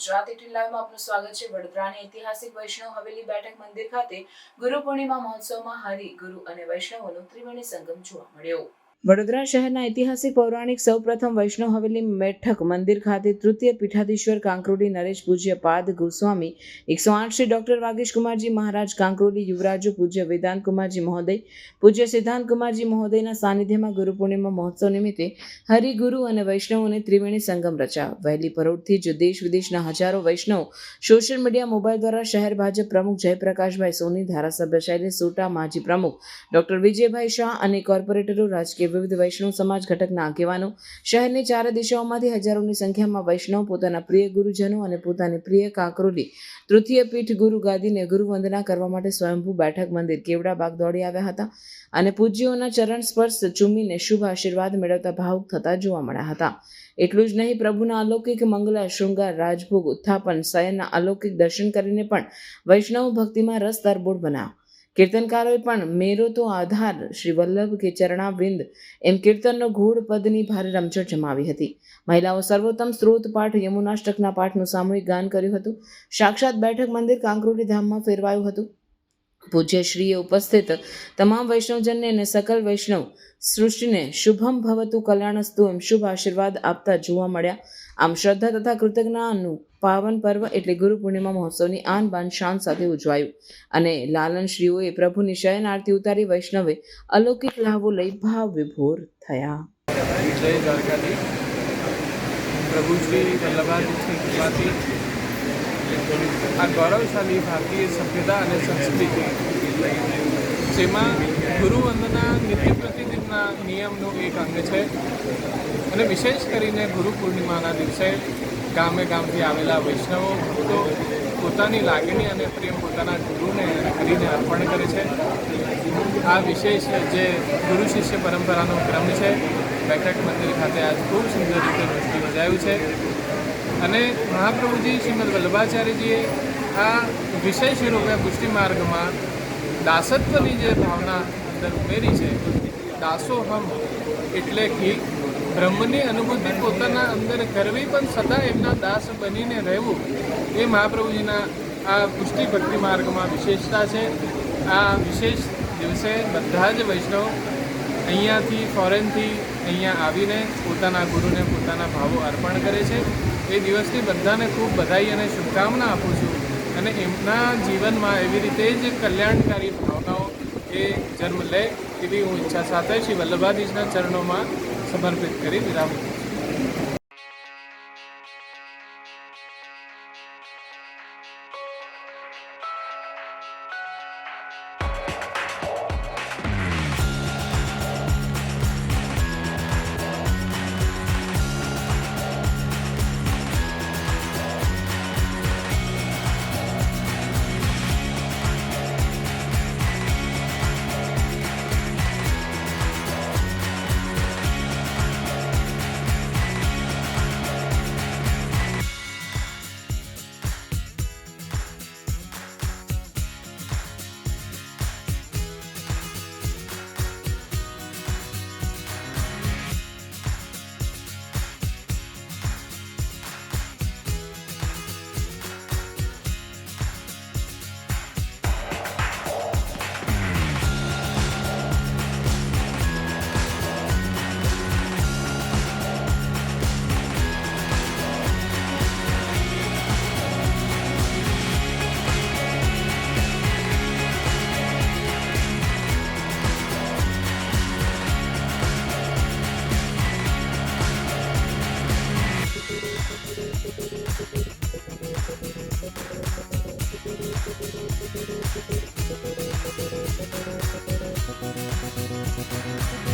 Gujarat eighteen લાઈવમાં આપનું સ્વાગત છે. વડોદરાની ઐતિહાસિક વૈષ્ણવ હવેલી બેઠક મંદિર ખાતે ગુરુ પૂર્ણિમા મહોત્સવમાં હરિ ગુરુ અને વૈષ્ણવોનો ત્રિવેણી સંગમ જોવા મળ્યો. વડોદરા શહેરના ઐતિહાસિક પૌરાણિક સૌપ્રથમ વૈષ્ણવ હવેલી બેઠક મંદિર ખાતે તૃતીય પીઠાધીશ્વર કાંકરોડી નરેશ પૂજ્ય પાદ ગોસ્વામી, એકસો આઠ શ્રી ડોક્ટર વાગીશ કુમારજી મહારાજ કાંકરોડી યુવરાજો પૂજ્ય વેદાંત કુમારજી મહોદય, પૂજ્ય સિદ્ધાંત કુમારજી મહોદયના સાનિધ્યમાં ગુરુ પૂર્ણિમા મહોત્સવ નિમિત્તે હરિગુરુ અને વૈષ્ણવોને ત્રિવેણી સંગમ રચાયો. વહેલી પરોઢથી જ દેશ વિદેશના હજારો વૈષ્ણવ સોશિયલ મીડિયા મોબાઈલ દ્વારા શહેર ભાજપ પ્રમુખ જયપ્રકાશભાઈ સોની, ધારાસભ્ય શૈલેષ સોટા, માજી પ્રમુખ ડોક્ટર વિજયભાઈ શાહ અને કોર્પોરેટરો રાજકીય વિવિધ વૈષ્ણવ સમાજ ઘટકના આગેવાનો. શહેરની ચાર દિશાઓમાંથી હજારોની સંખ્યામાં વૈષ્ણવ પોતાના પ્રિય ગુરુજનો અને પોતાની પ્રિય કાંકરોલી તૃતીય પીઠ ગુરુ ગાદીને ગુરુવંદના કરવા માટે સ્વયંભૂ બેઠક મંદિર કેવડા બાગ દોડી આવ્યા હતા અને પૂજ્યોના ચરણ સ્પર્શ ચૂમીને શુભ આશીર્વાદ મેળવતા ભાવુક થતા જોવા મળ્યા હતા. એટલું જ નહીં, પ્રભુના અલૌકિક મંગલા, શૃંગાર, રાજભોગ, ઉત્થાપન, શયનના અલૌકિક દર્શન કરીને પણ વૈષ્ણવ ભક્તિમાં રસ તરબોળ બનાવ કીર્તનકારોએ પણ મેરો તો આધાર, શ્રી વલ્લભ કે ચરણાવિંદ એમ કીર્તનનો ઘોડ પદની ભારે રમઝટ જમાવી હતી. મહિલાઓ સર્વોત્તમ સ્ત્રોત પાઠ યમુનાષ્ટકના પાઠનું સામૂહિક ગાન કર્યું હતું. સાક્ષાત બેઠક મંદિર કાંકરોલી ધામમાં ફેરવાયું હતું. પૂજ્ય શ્રીએ ઉપસ્થિત તમામ વૈષ્ણવજનને અને સકલ વૈષ્ણવ સૃષ્ટિને શુભમ ભવતુ કલ્યાણસ્તુ એમ શુભ આશીર્વાદ આપતા જોવા મળ્યા. આમ શ્રદ્ધા તથા કૃતજ્ઞાનું પાવન પર્વ એટલે ગુરુ પૂર્ણિમા મહોત્સવની આન બાન શાન સાથે ઉજવાયું. અને લાલન શ્રીઓએ પ્રભુની શયન આરતી ઉતારી વૈષ્ણવે અલૌકિક લાભો લઈ ભાવ વિભોર થયા પ્રભુ શ્રી આ ગૌરવશાળી ભારતીય સભ્યતા અને સંસ્કૃતિ. જેમાં ગુરુવંદના નિત્ય પ્રતિદિનના નિયમનું એક અંગ છે અને વિશેષ કરીને ગુરુ પૂર્ણિમાના દિવસે ગામે ગામથી આવેલા વૈષ્ણવો ભક્તો પોતાની લાગણી અને પ્રેમ પોતાના ગુરુને કરીને અર્પણ કરે છે. આ વિશેષ જે ગુરુ શિષ્ય પરંપરાનો ક્રમ છે, બેઠક મંદિર ખાતે આજ ખૂબ સુંદર રીતે બજાવ્યું છે. અને મહાપ્રભુજી શ્રીમદ વલ્લભાચાર્યજીએ આ વિશેષ રૂપે પુષ્ટિ માર્ગમાં દાસત્વની જે ભાવના અંદર ઉમેરી છે, દાસો હમ એટલે કે બ્રહ્મની અનુભૂતિ પોતાના અંદર કરવી પણ સદા એમના દાસ બનીને રહેવું, એ મહાપ્રભુજીના આ પુષ્ટિ ભક્તિ માર્ગમાં વિશેષતા છે. આ વિશેષ દિવસે બધા જ વૈષ્ણવ અહીંયાથી ફોરેનથી અહીંયા આવીને પોતાના ગુરુને પોતાના ભાવો અર્પણ કરે છે. એ દિવસથી બધાને ખૂબ બધાઈ અને શુભકામના આપું છું. અને એમના જીવનમાં એવી રીતે જ કલ્યાણકારી ભાવનાઓ એ જન્મ લે એવી હું ઈચ્છા સાથે શ્રી વલ્લભાધીશના ચરણોમાં સમર્પિત કરી વિરામ Thank you.